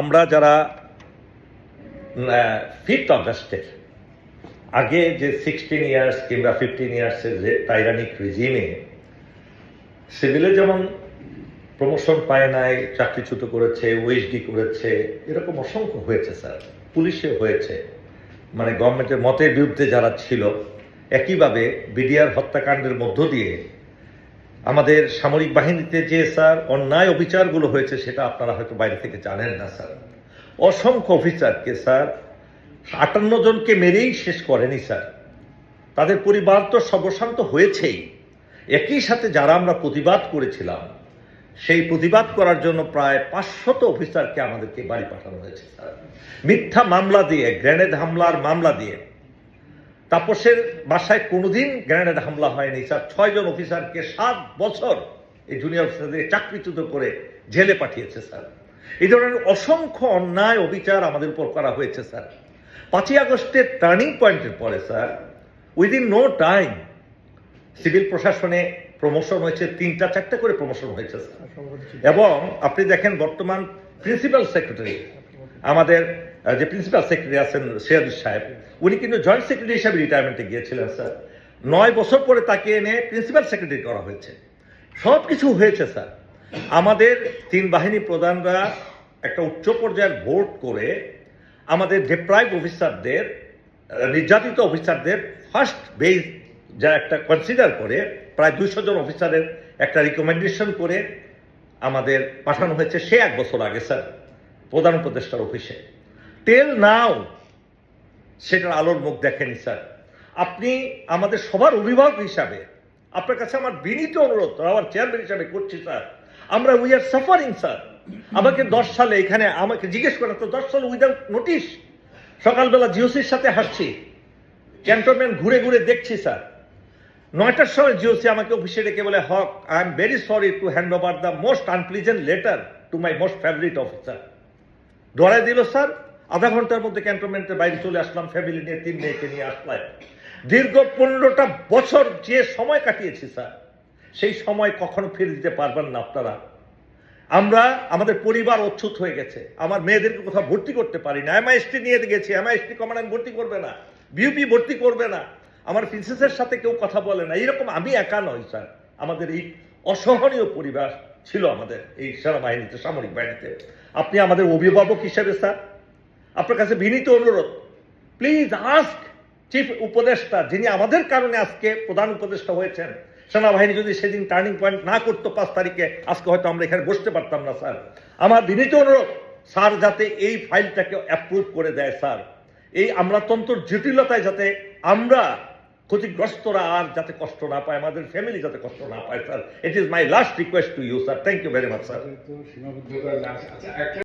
আমরা যারা ফিফথ অগাস্টের আগে যে সিক্সটিন ইয়ার্স কিংবা ফিফটিন ইয়ার্সের যে টাইরানিক রিজিমে সিভিলে যেমন প্রমোশন পায় নাই চাকরিচ্যুত করেছে ওএসডি করেছে, এরকম অসংখ্য হয়েছে স্যার, পুলিশে হয়েছে। মানে গভর্নমেন্টের মতের বিরুদ্ধে যারা ছিল, একইভাবে বিডিআর হত্যাকাণ্ডের মধ্য দিয়ে আমাদের সামরিক বাহিনীতে যে স্যার অন্যায় অবিচারগুলো হয়েছে সেটা আপনারা হয়তো বাইরে থেকে জানেন না, স্যার। অসংখ্য অফিসারকে, স্যার, আটান্ন জনকে মেরেই শেষ করেনি, স্যার। তাদের পরিবার তো সর্বশান্ত হয়েছেই। একই সাথে যারা আমরা প্রতিবাদ করেছিলাম, সেই প্রতিবাদ করার জন্য প্রায় পাঁচশত অফিসারকে আমাদেরকে বাড়ি পাঠানো হয়েছে, স্যার। মিথ্যা মামলা দিয়ে, গ্রেনেড হামলার মামলা দিয়ে তাপসের বাসায় কোনোদিন গ্রেনেড হামলা হয়নি। স্যার ছয়জন অফিসারকে সাত বছর এই জুনিয়র অফিসারদের চাকরিচ্যুত করে জেলে পাঠিয়েছে স্যার। এই ধরনের অসংখ্য অন্যায় অবিচার আমাদের উপর করা হয়েছে স্যার। পাঁচই আগস্টের টার্নিং পয়েন্টের পরে sir within no time civil প্রশাসনে প্রমোশন হয়েছে তিনটা চারটা করে প্রমোশন হয়েছে স্যার। এবং আপনি দেখেন বর্তমান প্রিন্সিপাল সেক্রেটারি আমাদের যে প্রিন্সিপাল সেক্রেটারি আছেন সিরাজুল সাহেব, উনি কিন্তু জয়েন্ট সেক্রেটারি হিসাবে রিটায়ারমেন্টে গিয়েছিলেন স্যার নয় বছর পরে তাকে এনে প্রিন্সিপাল সেক্রেটারি করা হয়েছে। সব কিছু হয়েছে স্যার আমাদের তিন বাহিনী প্রধানরা একটা উচ্চ পর্যায়ের ভোট করে আমাদের ডেপ্রাইভ অফিসারদের নির্যাতিত অফিসারদের ফার্স্ট বেস যা একটা কনসিডার করে, প্রায় দুইশো জন অফিসারের একটা রিকমেন্ডেশন করে আমাদের পাঠানো হয়েছে সে এক বছর আগে স্যার প্রধান উপদেষ্টার অফিসে। টেল নাও সেটার আলোর মুখ দেখেনি স্যার আপনি আমাদের সবার অভিভাবক হিসাবে, আপনার কাছে আমার বিনীত অনুরোধ আমার চেয়ারম্যান হিসাবে করছি স্যার আমরা উই আর সাফারিং স্যার আমাকে দশ সালে এখানে আমাকে জিজ্ঞেস করা তো দশ সালে উইদাউট নোটিশ সকালবেলা জিওসির সাথে হাঁটছি ক্যান্টনমেন্ট ঘুরে ঘুরে দেখছি স্যার নয়টার সময় জিওসি আমাকে অফিসে ডেকে বলে, Haque I am very sorry to hand over the most unpleasant letter to my most favourite officer ধরাই দিল স্যার আধা ঘণ্টার মধ্যে ক্যান্টনমেন্টের বাইরে চলে আসলাম ফ্যামিলি নিয়ে, তিন মেয়েকে নিয়ে আসলাম। দীর্ঘ পনেরোটা বছর যে সময় কাটিয়েছি, স্যার, সেই সময় কখনো ফিরে দিতে পারবেন না আপনারা। আমরা, আমাদের পরিবার অচ্ছুত হয়ে গেছে। আমার মেয়েদেরকে কোথাও ভর্তি করতে পারি না। এমআইএসটি নিয়ে গেছি। এমআইএসটি কমান্ডান্ট ভর্তি করবে না। বিউপি ভর্তি করবে না। আমার প্রিন্সেসের সাথে কেউ কথা বলে না। এইরকম আমি একা নই, স্যার। আমাদের এই অসহনীয় পরিবার ছিল আমাদের এই সেনাবাহিনীতে, সামরিক বাহিনীতে। আপনি আমাদের অভিভাবক হিসেবে, স্যার আপনার কাছে বিনীত অনুরোধ। প্লিজ আস্ক চিফ উপদেষ্টা যিনি আমাদের কারণে আজকে প্রধান উপদেষ্টা হয়েছেন। সেনাবাহিনী যদি সেদিন টার্নিং পয়েন্ট না করতো পাঁচ তারিখে, আজকে হয়তো আমরা এখানে বসতে পারতাম না, স্যার। আমার বিনীত অনুরোধ, স্যার যাতে এই ফাইলটাকে অ্যাপ্রুভ করে দেয়, স্যার। এই আমলাতন্ত্র জটিলতায় যাতে আমরা ক্ষতিগ্রস্তরা আর যাতে কষ্ট না পায়, আমাদের ফ্যামিলি যাতে কষ্ট না পায়, sir. It is my last request to you sir thank you very much sir